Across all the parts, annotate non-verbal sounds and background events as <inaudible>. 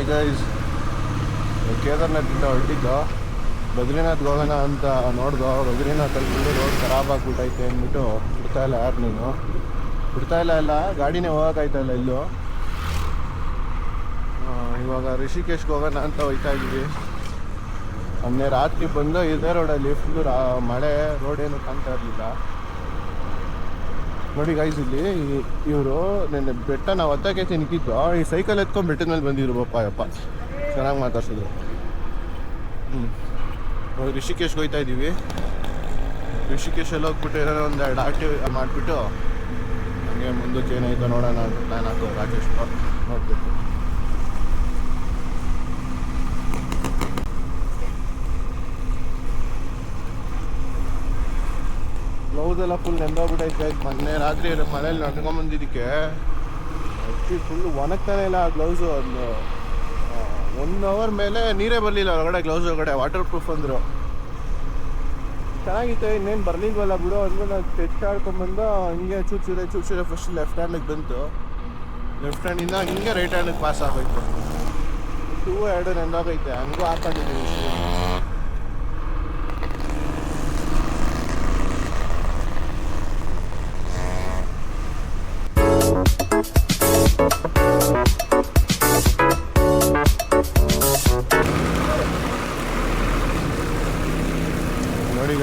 ಈಗ ಕೇದಾರ್ನಾಥಿಂದ ಹೊರಟಿದ್ದು. ಬದ್ರಿನಾಥ್ ಹೋಗೋಣ ಅಂತ ನೋಡ್ದು. ಬದ್ರಿನಾಥಲ್ಲಿ ಫುಲ್ಲು ರೋಡ್ ಖರಾಬ್ ಆಗ್ಬಿಟ್ಟೈತೆ ಅಂದ್ಬಿಟ್ಟು ಬಿಡ್ತಾ ಇಲ್ಲ ಯಾರು ನೀನು? ಬಿಡ್ತಾ ಇಲ್ಲ ಇಲ್ಲ ಗಾಡಿನೇ ಹೋಗೋಕ್ಕಾಯ್ತಾ ಇಲ್ಲ. ಇಲ್ಲೂ ಇವಾಗ ರಿಷಿಕೇಶ್ಗೆ ಹೋಗೋಣ ಅಂತ ಹೋಯ್ತಾ ಇದ್ದೀವಿ. ಮೊನ್ನೆ ರಾತ್ರಿ ಬಂದು ಇದೇ ರೋಡಲ್ಲಿ ಫುಲ್ಲು ರಾ, ಮಳೆ ರೋಡ್ ಏನು ಕಾಣ್ತಾ ಇರಲಿಲ್ಲ. ನೋಡಿ ಗೈಸ್ ಇಲ್ಲಿ ಇವರು ನೆನ್ನೆ ಬೆಟ್ಟ ನಾವು ಹತ್ತಕ್ಕೆ ತಿನ್ಕಿದ್ದು ಈ ಸೈಕಲ್ ಎತ್ಕೊಂಡು ಬೆಟ್ಟದ ಮೇಲೆ ಬಂದಿದ್ರು ಪಪ್ಪ ಯಪ್ಪ ಚೆನ್ನಾಗಿ ಮಾತಾಡ್ಸಿದ್ರು. ಹ್ಞೂ ರಿಷಿಕೇಶ್ಗೆ ಹೋಗ್ತಾ ಇದ್ದೀವಿ ರಿಷಿಕೇಶಲ್ಲಿ ಹೋಗ್ಬಿಟ್ಟು ಏನಾರ ಒಂದು ಎರಡು ಆಟಿ ಮಾಡಿಬಿಟ್ಟು ಹಂಗೆ ಮುಂದಕ್ಕೆ ಏನಾಯ್ತು ನೋಡೋಣ ಅಂತ ಪ್ಲ್ಯಾನ್ ಹಾಕೋ ರಾಕೇಶ್ ನೋಡ್ಬೇಕು. ಎಲ್ಲ ಫುಲ್ ನೆಂದೋಗ್ಬಿಟ್ಟೈತೆ ಮೊನ್ನೆ ರಾತ್ರಿ ಮನೇಲಿ ನಡ್ಕೊಂಬಂದಿದ್ದಕ್ಕೆ ಫುಲ್ ಒಣಗ್ತಾನೆ ಇಲ್ಲ ಆ ಗ್ಲೌಸು ಒಂದು ಒನ್ ಅವರ್ ಮೇಲೆ ನೀರೇ ಬರಲಿಲ್ಲ ಒಳಗಡೆ ಗ್ಲೌಸ್ ಒಳಗಡೆ ವಾಟರ್ ಪ್ರೂಫ್ ಅಂದರು. ಚೆನ್ನಾಗಿತ್ತು, ಇನ್ನೇನು ಬರ್ಲಿಲ್ವಲ್ಲ ಬಿಡು ಅಂದ್ಬಿಟ್ಟು ನಾನು ಟೆಸ್ಟ್ ಆಡ್ಕೊಂಬಂದು ಹಿಂಗೆ ಚೂರು ಚೂರೆ ಚೂರು ಚೂರೆ ಫಸ್ಟ್ ಲೆಫ್ಟ್ ಹ್ಯಾಂಡಿಗೆ ಬಂತು. ಲೆಫ್ಟ್ ಹ್ಯಾಂಡಿಂದ ಹಿಂಗೆ ರೈಟ್ ಹ್ಯಾಂಡಿಗೆ ಪಾಸ್ ಆಗೋಯ್ತು. ಟೂ ಎರಡು ನೆಂದೋಗೈತೆ ಹಂಗೂ ಹಾಕೊಂಡಿದ್ದೀವಿ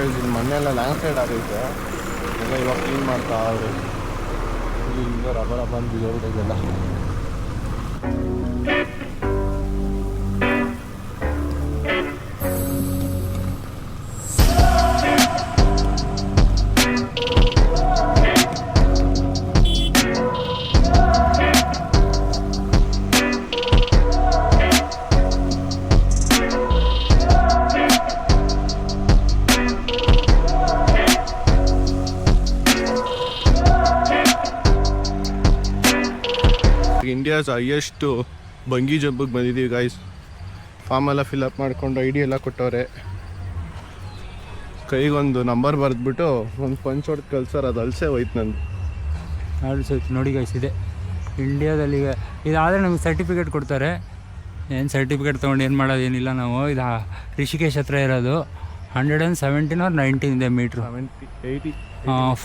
ಇದು ಮಣ್ಣೆಲ್ಲ ಲ್ಯಾಂಡ್ ಸ್ಲೈಡ್ ಆಗೈತೆ ಎಲ್ಲ ಇವಾಗ ಕ್ಲೀನ್ ಮಾಡ್ತಾ ಅವರು. ಈಗ ರಬ್ಬರ್ ಹಬ್ಬ ಅಂತ ಇಂಡಿಯಾಸ್ ಹೈಯೆಸ್ಟ್ ಬಂಗಿ ಜಂಪಿಗೆ ಬಂದಿದ್ದೀವಿ ಗಾಯ್ಸ್ ಫಾರ್ಮ್ ಎಲ್ಲ ಫಿಲಪ್ ಮಾಡಿಕೊಂಡು ಐ ಡಿ ಎಲ್ಲ ಕೊಟ್ಟವ್ರೆ. ಕೈಗೊಂದು ನಂಬರ್ ಬರೆದ್ಬಿಟ್ಟು ಒಂದು ಪಂಚ್ ಹೊಡೆದು ಕಳ್ಸೋರು ಅದು ಅಲ್ಸೆ ಹೋಯ್ತು ನಂದು. ಆಲ್ಸೋ ನೋಡಿ ಗಾಯ್ಸ್ ಇದೆ. ಇಂಡಿಯಾದಲ್ಲಿ ಈಗ ಇದಾದರೆ ನಮಗೆ ಸರ್ಟಿಫಿಕೇಟ್ ಕೊಡ್ತಾರೆ. ಏನು ಸರ್ಟಿಫಿಕೇಟ್ ತೊಗೊಂಡು ಏನು ಮಾಡೋದೇನಿಲ್ಲ ನಾವು. ಇದು ರಿಷಿಕೇಶ್ ಹತ್ರ ಇರೋದು. Hundred and seventeen or nineteen ಇದೆ metre eighty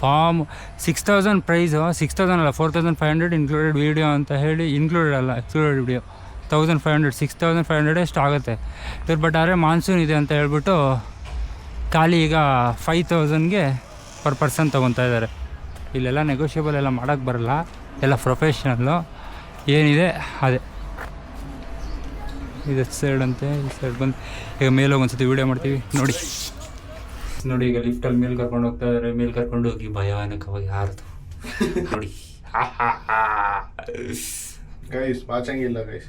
for six thousand price six thousand ಅಲ್ಲ four thousand five hundred included video ಅಂತ ಹೇಳಿ ಇನ್ಕ್ಲೂಡೆಡ್ ಅಲ್ಲ excluded video thousand five hundred six thousand five hundred ಎಷ್ಟು ಆಗುತ್ತೆ. ಇವ್ರು ಬಟ್ ಆದರೆ ಮಾನ್ಸೂನ್ ಇದೆ ಅಂತ ಹೇಳ್ಬಿಟ್ಟು ಖಾಲಿ ಈಗ ಫೈವ್ ತೌಸಂಡ್ಗೆ ಪರ್ ಪರ್ಸನ್ ತೊಗೊತಾ ಇದ್ದಾರೆ. ಇಲ್ಲೆಲ್ಲ ನೆಗೋಷಿಯಬಲ್ ಎಲ್ಲ ಮಾಡೋಕ್ಕೆ ಬರಲ್ಲ. ಎಲ್ಲ ಪ್ರೊಫೆಷ್ನಲ್ಲು ಏನಿದೆ ಅದೇ. ಇದು ಸೈಡ್ ಅಂತೆ ಈ ಸೈಡ್ ಬಂದು ಈಗ ಮೇಲೆ ಹೋಗಿ ಒಂದ್ಸತಿ ವೀಡಿಯೋ ಮಾಡ್ತೀವಿ ನೋಡಿ. ನೋಡಿ ಈಗ ಲಿಫ್ಟಲ್ಲಿ ಮೇಲೆ ಕರ್ಕೊಂಡು ಹೋಗ್ತಾ ಇದ್ದಾರೆ ಮೇಲೆ ಕರ್ಕೊಂಡು ಹೋಗಿ ಭಯಾನಕವಾಗಿ ಹಾರದು. ನೋಡಿ. ಗೈಸ್ ಪಾಚಂಗಿಲ್ಲ ಗೈಸ್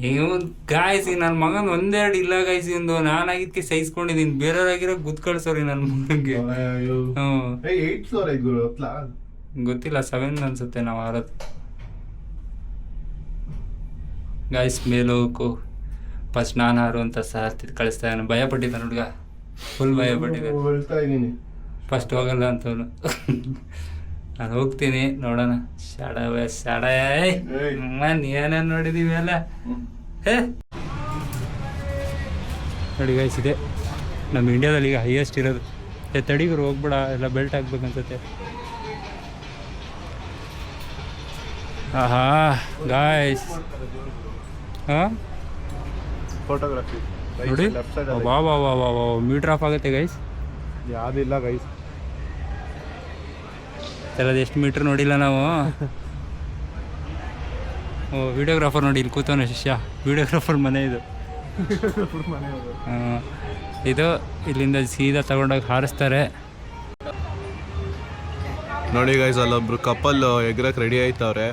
ಗಾಯ್ಸ್ ಗಾಯ್ಸಿ ನನ್ನ ಮಗನ ಒಂದೆರಡು ಇಲ್ಲ ಗಾಯ್ಸಿ ಒಂದು ನಾನಾಗಿದ್ಕೆ ಸಹಿಸ್ಕೊಂಡಿದ್ದೀನಿ ಬೇರೆಯವ್ರಾಗಿರೋ ಗುದ್ ಕಳ್ಸೋರಿ ನನ್ನ ಮಗನಿಗೆ. ಗೊತ್ತಿಲ್ಲ ಸೆವೆನ್ ಅನ್ಸುತ್ತೆ ನಾವು ಆರೋದು ಗಾಯ್ಸ್ ಮೇಲೆ ಹೋಗು ಫಸ್ಟ್ ನಾನು ಹಾರು ಅಂತ ಸಾರ್ತಿದ್ ಕಳಿಸ್ತಾ ಇದ್ದಾನೆ ಭಯ ಪಟ್ಟಿದ್ದಾನೆ ಹುಡುಗ. ಫುಲ್ ಭಯ ಪಟ್ಟಿದ್ದಾನೆ. ಹೇಳ್ತಾ ಇದ್ದೀನಿ. ಫಸ್ಟ್ ಹೋಗಲ್ಲ ಅಂತವನು. ನಾನು ಹೋಗ್ತೀನಿ ನೋಡೋಣ. ಶಾಡ ಶಾಡ. ಏನೇನು ನೋಡಿದೀವಿ ಅಲ್ಲ ನೋಡಿ ಗೈಸ್ ಇದೆ. ನಮ್ಮ ಇಂಡಿಯಾದಲ್ಲಿ ಈಗ ಹೈಯೆಸ್ಟ್ ಇರೋದು. ಏ ತಡಿಗರು ಹೋಗ್ಬೇಡ ಎಲ್ಲ ಬೆಲ್ಟ್ ಹಾಕ್ಬೇಕನ್ಸುತ್ತೆ. ಆಹಾ ಗಾಯ್ಸ್ ಹಾಂ? ಫೋಟೋಗ್ರಫಿ ನೋಡಿ. ಲೆಫ್ಟ್ ಸೈಡ್ ವಾ ವಾ ವಾ ವಾ ವಾ ಮೀಟ್ರ್ ಆಫ್ ಆಗುತ್ತೆ ಗೈಸ್ ಯಾವುದಿಲ್ಲ ಗೈಸ್ ತರದು ಎಷ್ಟು ಮೀಟ್ರ್ ನೋಡಿಲ್ಲ ನಾವು. <laughs> ಓ ವಿಡಿಯೋಗ್ರಾಫರ್ ನೋಡಿ ಇಲ್ಲಿ ಕೂತವನ ಶಿಷ್ಯ. ವಿಡಿಯೋಗ್ರಾಫರ್ ಮನೆ ಇದು. ಇದು ಇಲ್ಲಿಂದ ಸೀದಾ ತಗೊಂಡೋಗಿ ಹಾರಿಸ್ತಾರೆ. ನೋಡಿ ಗೈಸ್ ಅಲ್ಲೊಬ್ರು ಕಪಲ್ ಎಗ್ರಕ್ಕೆ ರೆಡಿ ಆಯ್ತವ್ರೆ.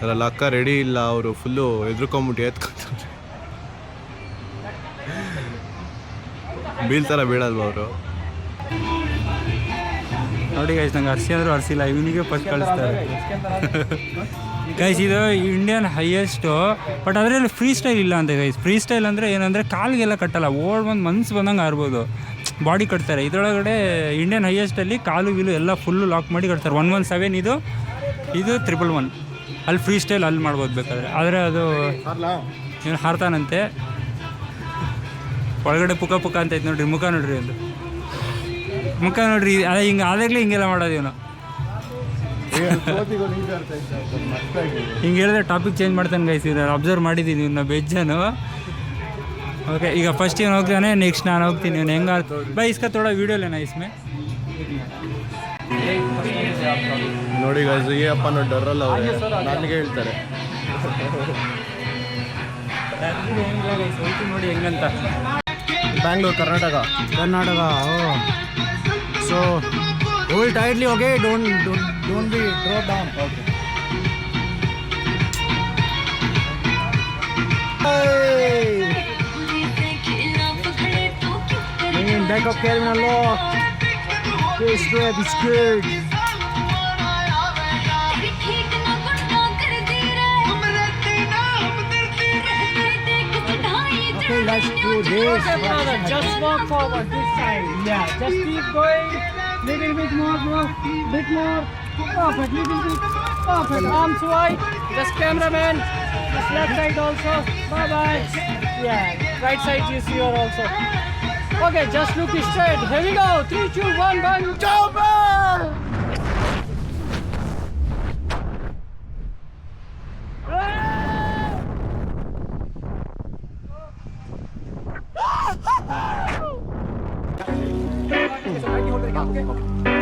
ಅದ್ರಲ್ಲಿ ಅಕ್ಕ ರೆಡಿ ಇಲ್ಲ ಅವರು ಫುಲ್ಲು ಎದ್ರುಕೊಂಬಿಟ್ಟು ಎತ್ಕೊಂತವ್ರೆ ಬೀಳ್ತಾರ ಬೀಳಲ್ವ ಅವರು? ನೋಡಿ ಗೈಸ್ ನಂಗೆ ಅರ್ಸಿ ಅಂದರೂ ಅರ್ಸಿಲ್ಲ ಇವನಿಗೆ ಫಸ್ಟ್ ಕಳಿಸ್ತಾರೆ. ಗೈಸ್ ಇದು ಇಂಡಿಯನ್ ಹೈಯೆಸ್ಟು ಬಟ್ ಅದರಲ್ಲಿ ಫ್ರೀ ಸ್ಟೈಲ್ ಇಲ್ಲ ಅಂತ ಗೈಸ್ ಫ್ರೀ ಸ್ಟೈಲ್ ಅಂದರೆ ಏನಂದರೆ ಕಾಲಿಗೆಲ್ಲ ಕಟ್ಟಲ್ಲ ಓಡ್ ಬಂದು ಮನ್ಸು ಬಂದಂಗೆ ಆರ್ಬೋದು. ಬಾಡಿ ಕಟ್ತಾರೆ. ಇದರೊಳಗಡೆ ಇಂಡಿಯನ್ ಹೈಯೆಸ್ಟಲ್ಲಿ ಕಾಲು ಗೀಲು ಎಲ್ಲ ಫುಲ್ಲು ಲಾಕ್ ಮಾಡಿ ಕಟ್ತಾರೆ. ಒನ್ ಒನ್ ಸೆವೆನ್ ಇದು ಇದು ತ್ರಿಬಲ್ ಒನ್ ಅಲ್ಲಿ ಫ್ರೀ ಸ್ಟೈಲ್ ಅಲ್ಲಿ ಮಾಡ್ಬೋದು ಬೇಕಾದ್ರೆ. ಆದರೆ ಅದು ಏನು ಹಾರ್ತಾನಂತೆ. ಒಳಗಡೆ ಪುಕ ಪುಕ ಅಂತ ಐತೆ ನೋಡ್ರಿ ಮುಖ ನೋಡ್ರಿ ಒಂದು. ಮುಖ ನೋಡ್ರಿ ಅದೇ ಹಿಂಗೆ ಆದಾಗಲೇ ಹಿಂಗೆಲ್ಲ ಮಾಡೋದು ಇವನು. ಹಿಂಗೆ ಹೇಳಿದ್ರೆ ಟಾಪಿಕ್ ಚೇಂಜ್ ಮಾಡ್ತಾನೆ ಗೈಸ್ ಅಬ್ಸರ್ವ್ ಮಾಡಿದ್ದೀನಿ ಇವನ್ನ ಬೆಜ್ಜನು ಓಕೆ ಈಗ ಫಸ್ಟ್ ಏನು ಹೋಗ್ತಾನೆ ನೆಕ್ಸ್ಟ್ ನಾನು ಹೋಗ್ತೀನಿ ಇವನು. ಹೆಂಗ ಬೈ ಇಸ್ಕ ತೋಡ ವೀಡಿಯೋ ನೈಸ್ ಇಸ್ಮೆ? ನೋಡಿ ಗೈಸ್ ಈ ನೋಡಿ ಡರಲ್ಲ ಅವರು ನನಗೆ ಹೇಳ್ತಾರೆ. ನೋಡಿ ಹೆಂಗಂತ. Bangalore Karnataka. Oh. Tightly, okay? Don't don't don't be drop down. Okay. Hey! Man, back up Kevin. Let's do this. Just walk forward this side. Yeah, just keep going. Little bit more, bro. Bit more. Perfect. Little bit. Perfect. Arms wide. Just cameraman. Just left side also. Bye bye. Yeah, right side is here also. Okay, just look straight. Here we go. Three, two, one, one. あ